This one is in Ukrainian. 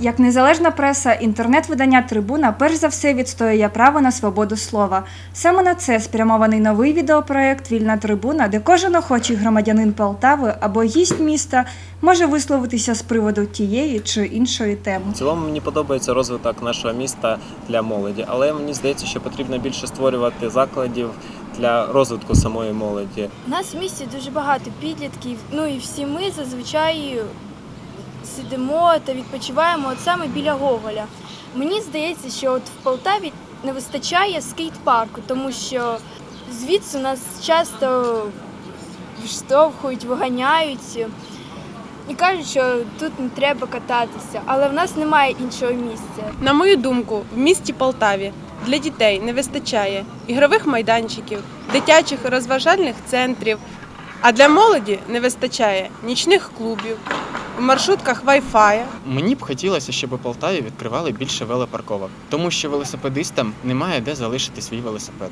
Як незалежна преса, інтернет-видання Трибуна перш за все відстоює право на свободу слова. Саме на це спрямований новий відеопроект Вільна трибуна, де кожен охочий громадянин Полтави або гість міста може висловитися з приводу тієї чи іншої теми. В цілому мені подобається розвиток нашого міста для молоді, але мені здається, що потрібно більше створювати закладів для розвитку самої молоді. У нас в місті дуже багато підлітків, ну і всі ми зазвичай сидимо та відпочиваємо от саме біля Гоголя. Мені здається, що от в Полтаві не вистачає скейт-парку, тому що звідси нас часто вштовхують, виганяють і кажуть, що тут не треба кататися, але в нас немає іншого місця. На мою думку, в місті Полтаві для дітей не вистачає ігрових майданчиків, дитячих розважальних центрів, а для молоді не вистачає нічних клубів, в маршрутках Wi-Fi. Мені б хотілося, щоб у Полтаві відкривали більше велопарковок, тому що велосипедистам немає де залишити свій велосипед.